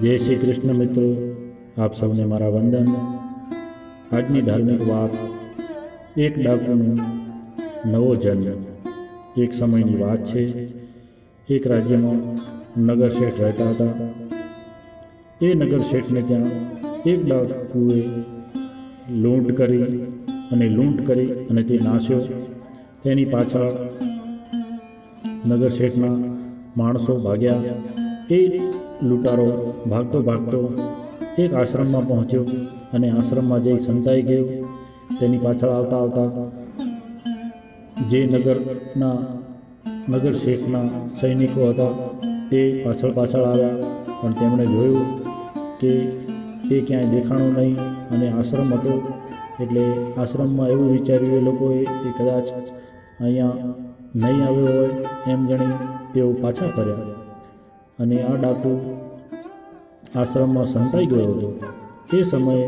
જય શ્રી કૃષ્ણ મિત્રો. આપ સૌને મારા વંદન. આજની ધાર્મિક વાત એક ડાકુનો નવો જન્મ. એક સમયની વાત છે. એક રાજ્યમાં નગર શેઠ રહેતા હતા. એ નગર શેઠને ત્યાં એક ડાકુએ લૂંટ કરી અને લૂંટ કરી અને તે નાસ્યો. તેની પાછળ નગર શેઠના માણસો ભાગ્યા. એ લૂંટારો ભાગતો ભાગતો એક આશ્રમમાં પહોંચ્યો અને આશ્રમમાં જઈ સંતાઈ ગયો. તેની પાછળ આવતા આવતા જે નગરના નગર શેખના સૈનિકો હતા તે પાછળ પાછળ આવ્યા. પણ તેમણે જોયું કે તે ક્યાંય દેખાણો નહીં અને આશ્રમ હતો. એટલે આશ્રમમાં એવું વિચાર્યું એ લોકોએ કે કદાચ અહીંયા નહીં આવ્યો હોય એમ ગણી તેઓ પાછા ફર્યા. અને આ ડાકુ આશ્રમમાં સંતાઈ ગયો હતો. તે સમયે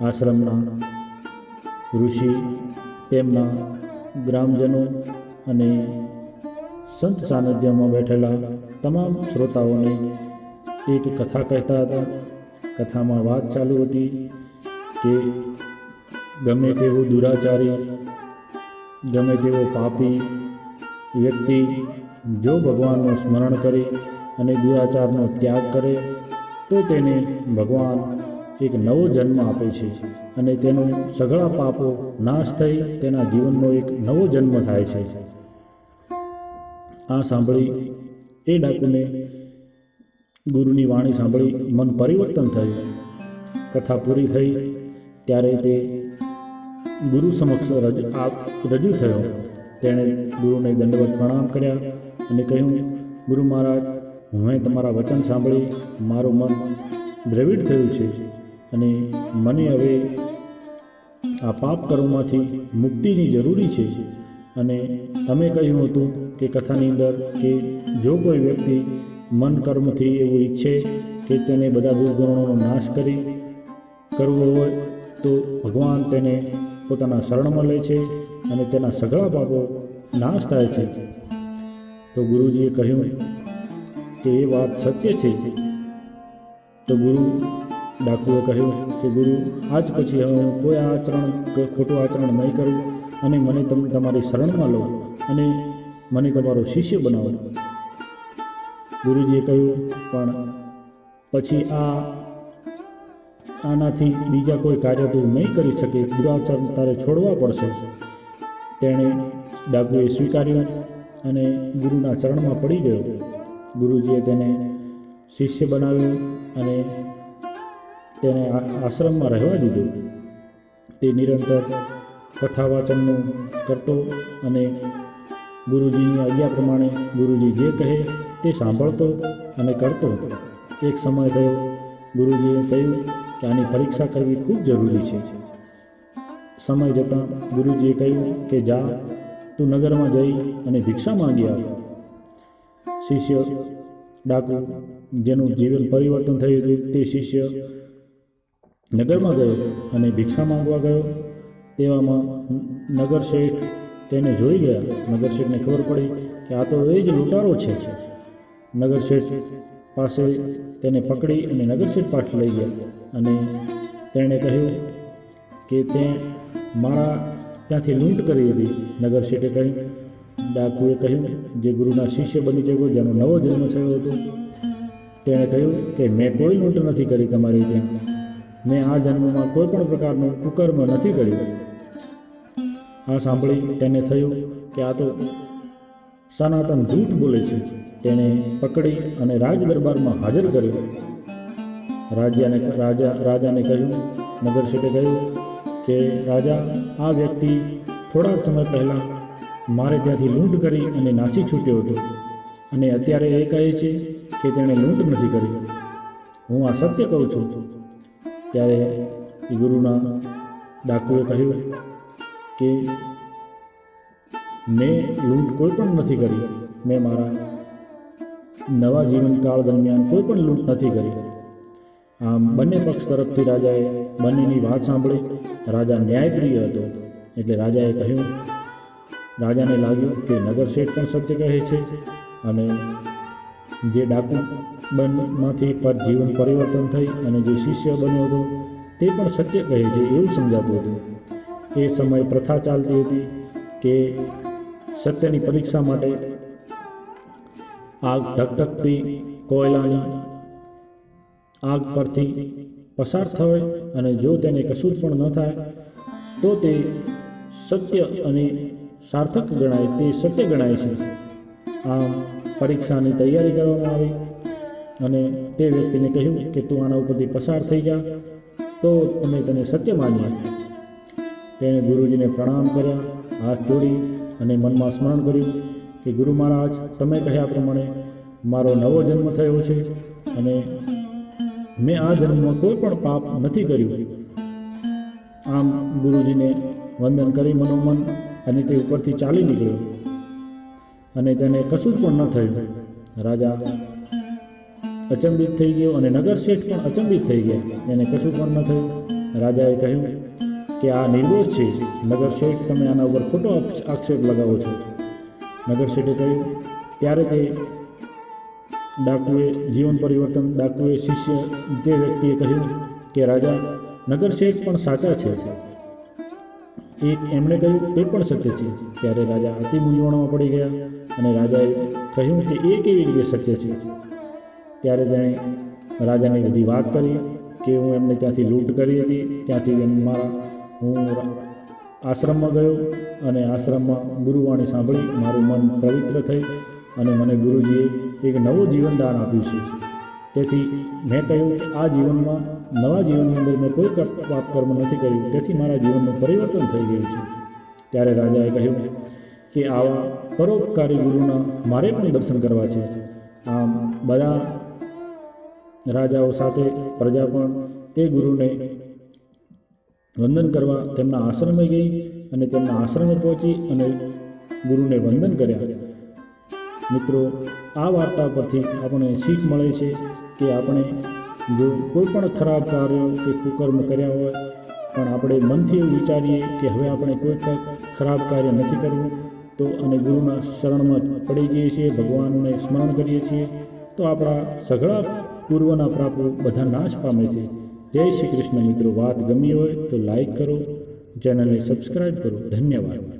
આશ્રમના ઋષિ, તેમના ગ્રામજનો અને સંત સાનિધ્યમાં બેઠેલા તમામ શ્રોતાઓને એક કથા કહેતા હતા. કથામાં વાત ચાલુ હતી કે ગમે તેવો દુરાચારી, ગમે તેવો પાપી વ્યક્તિ જો ભગવાનનું સ્મરણ કરે અને દુરાચારનો ત્યાગ કરે, તો તેને ભગવાન એક નવો જન્મ આપે છે અને તેનો સઘળા પાપો નાશ થઈ તેના જીવનનો એક નવો જન્મ થાય છે. આ સાંભળી એ ડાકુને ગુરુની વાણી સાંભળી મન પરિવર્તન થયું. કથા પૂરી થઈ ત્યારે તે ગુરુ સમક્ષ રજ થયો. તેણે ગુરુને દંડવત પ્રણામ કર્યા અને કહ્યું, ગુરુ મહારાજ હું તમારા વચન સાંભળી મારું મન દ્રવિડ થયું છે અને મને હવે આ પાપ કર્મમાંથી મુક્તિની જરૂરી છે. અને તમે કહ્યું હતું કે કથાની અંદર કે જો કોઈ વ્યક્તિ મન કર્મથી એવું ઈચ્છે કે તેને બધા દુર્ગુણોનો નાશ કરી કરવો હોય, તો ભગવાન તેને પોતાના શરણમાં લે છે અને તેના સઘળા પાપો નાશ થાય છે. તો ગુરુજીએ કહ્યું કે એ વાત સત્ય છે? તો ગુરુ ડાકુએ કહ્યું કે, ગુરુ, આજ પછી હવે હું કોઈ આચરણ કે ખોટું આચરણ નહીં કરું અને મને તમે, તમારી શરણમાં લો અને મને તમારો શિષ્ય બનાવો. ગુરુજીએ કહ્યું, પણ પછી આ, આનાથી બીજા કોઈ કાર્ય તું નહીં કરી શકે. દુરાચરણ તારે છોડવા પડશે. તેણે ડાકુએ સ્વીકાર્યું અને ગુરુના ચરણમાં પડી ગયો. ગુરુજીએ તેને શિષ્ય બનાવ્યો અને તેને આશ્રમમાં રહેવા દીધો. તે નિરંતર કથા વાચનનું કરતો અને ગુરુજીની આજ્ઞા પ્રમાણે ગુરુજી જે કહે તે સાંભળતો અને કરતો. એક સમય થયો, ગુરુજીએ કહ્યું કે આની પરીક્ષા કરવી ખૂબ જરૂરી છે. સમય જતાં ગુરુજીએ કહ્યું કે જા, તું નગરમાં જઈ અને ભિક્ષા માંગી આવ શિષ્ય ડાકુ, જેનું જીવન પરિવર્તન થયું હતું, તે શિષ્ય નગરમાં ગયો અને ભિક્ષા માંગવા ગયો. તેવામાં નગર શેઠ તેને જોઈ ગયા. નગર શેઠને ખબર પડી કે આ તો એ જ લૂંટારો છે. નગર શેઠ પાસે તેને પકડી અને નગર શેઠ પાસે લઈ ગયા અને તેણે કહ્યું કે તે મારા ત્યાંથી લૂંટ કરી હતી. નગર શેઠે કહ્યું ડાકુએ કહ્યું જે ગુરુના શિષ્ય બની ચૂક્યો જેનો નવો જન્મ થયો હતો, તેણે કહ્યું કે મેં કોઈ લૂંટ નથી કરી તમારી ત્યાં મેં આ જન્મમાં કોઈ પણ પ્રકારનું કુકર્મ નથી કર્યું. આ સાંભળી તેને થયું કે આ તો સનાતન જૂઠ બોલે છે. તેને પકડી અને રાજ દરબારમાં હાજર કર્યો. રાજાને રાજા, રાજાને કહ્યું નગરશેઠે કહ્યું કે, રાજા, આ વ્યક્તિ થોડા સમય પહેલાં મારે ત્યાંથી લૂંટ કરી અને નાસી છૂટ્યો હતો. અને અત્યારે એ કહે છે કે તેણે લૂંટ નથી કરી. હું આ સત્ય કહું છું. ત્યારે ગુરુના ડાકુએ કહ્યું કે મેં લૂંટ કોઈ પણ નથી કરી. મેં મારા નવા જીવનકાળ દરમિયાન કોઈ પણ લૂંટ નથી કરી. આમ બંને પક્ષ તરફથી રાજાએ બંનેની વાત સાંભળી. રાજા ન્યાયપ્રિય હતો. એટલે રાજાએ કહ્યું રાજાને લાગ્યું કે નગર શેઠ પણ સત્ય કહે છે અને જે ડાકુ બનમાંથી પર જીવન પરિવર્તન થઈ અને જે શિષ્ય બન્યો હતો, તે પણ સત્ય કહે છે એવું સમજાતું હતું. એ સમયે પ્રથા ચાલતી હતી કે સત્યની પરીક્ષા માટે આગ ધકધકતી કોયલાની આગ પરથી પસાર થાય અને જો તેને કશું જ પણ ન થાય, તો તે સત્ય અને સાર્થક ગણાય તે સત્ય ગણાય છે. આમ પરીક્ષાની તૈયારી કરવામાં આવી અને તે વ્યક્તિને કહ્યું કે તું આના ઉપરથી પસાર થઈ જા, તો અમે તને સત્ય માનીએ. તેણે ગુરુજીને પ્રણામ કર્યા, હાથ જોડી અને મનમાં સ્મરણ કર્યું કે ગુરુ મહારાજ, તમે કહ્યા પ્રમાણે મારો નવો જન્મ થયો છે અને મેં આ જન્મમાં કોઈ પણ પાપ નથી કર્યું. આમ ગુરુજીને વંદન કરી મનોમન અને તે ઉપરથી ચાલી નીકળ્યો. અને તેને કશું જ પણ ન થયું. રાજા અચંબિત થઈ ગયો અને નગર શેઠ પણ અચંબિત થઈ ગયા. એને કશું પણ ન થયું. રાજાએ કહ્યું કે આ નિર્દોષ છે. નગર શેઠ, તમે આના ઉપર ખોટો આક્ષેપ લગાવો છો. નગર શેઠે કહ્યું, ત્યારે તે ડાકુએ, જીવન પરિવર્તન ડાકુએ શિષ્ય તે વ્યક્તિએ કહ્યું કે, રાજા, નગર શેઠ પણ સાચા છે. એક એમણે કહ્યું તે પણ સત્ય છે. ત્યારે રાજા અતિ મૂંઝવણમાં પડી ગયા અને રાજાએ કહ્યું કે એ કેવી રીતે સત્ય છે? ત્યારે તેણે રાજાને બધી વાત કરી કે હું એમને ત્યાંથી લૂંટ કરી હતી. ત્યાંથી મારા હું આશ્રમમાં ગયો અને આશ્રમમાં ગુરુવાણી સાંભળી. મારું મન પવિત્ર થઈ અને મને ગુરુજીએ એક નવું જીવનદાન આપ્યું છે. તેથી મેં કહ્યું કે આ જીવનમાં નવા જીવનની અંદર મેં કોઈ પાપ કર્મ નથી કર્યું. તેથી મારા જીવનનું પરિવર્તન થઈ ગયું છે. ત્યારે રાજાએ કહ્યું કે આવા પરોપકારી ગુરુના મારે પણ દર્શન કરવા છે. આમ બધા રાજાઓ સાથે પ્રજા પણ તે ગુરુને વંદન કરવા તેમના આશ્રમે ગઈ અને તેમના આશ્રમે પહોંચી અને ગુરુને વંદન કર્યા. મિત્રો, આ વાર્તા પરથી આપણને શીખ મળે છે. કે આપણે જો કોઈ પણ ખરાબ કાર્ય કે કુકર્મ કર્યા હોય, પણ આપણે મનથી એવું વિચારીએ કે હવે આપણે કોઈ પણ ખરાબ કાર્ય નથી કરવું, તો અને ગુરુના શરણમાં પડી જઈએ છીએ, ભગવાનને સ્મરણ કરીએ છીએ, તો આપણા સઘળા પૂર્વના પ્રાપ્ત બધા નાશ પામે છે. જય શ્રી કૃષ્ણ મિત્રો. વાત ગમી હોય તો લાઈક કરો, ચેનલને સબસ્ક્રાઈબ કરો. ધન્યવાદ.